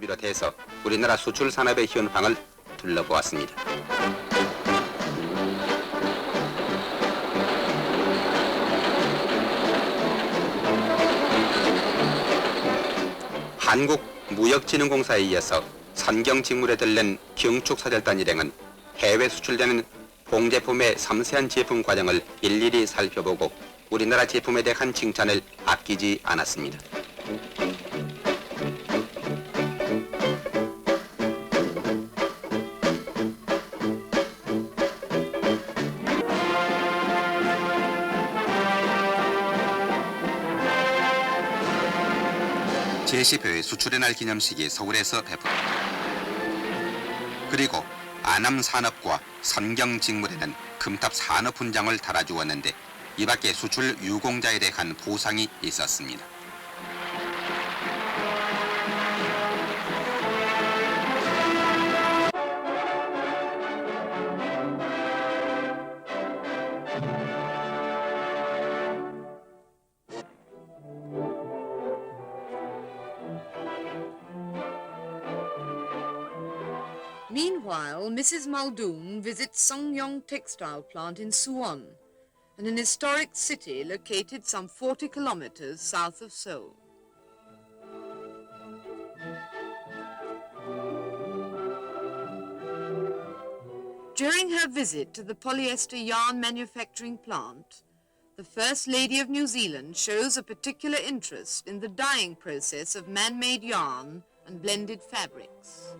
비롯해서 우리나라 수출 산업의 현황을 둘러보았습니다. 한국무역진흥공사에 이어서 산경직물에 들른 경축사절단 일행은 해외 수출되는 봉제품의 섬세한 제품 과정을 일일이 살펴보고 우리나라 제품에 대한 칭찬을 아끼지 않았습니다. 제10회 수출의 날 기념식이 서울에서 배포. 그리고 안암 산업과 선경 직물에는 금탑 산업 훈장을 달아주었는데 이 밖에 수출 유공자에 대한 보상이 있었습니다. Meanwhile, Mrs. Muldoon visits Songyong Textile Plant in Suwon, an historic city located some 40 kilometers south of Seoul. During her visit to the polyester yarn manufacturing plant, the First Lady of New Zealand shows a particular interest in the dyeing process of man made yarn and blended fabrics.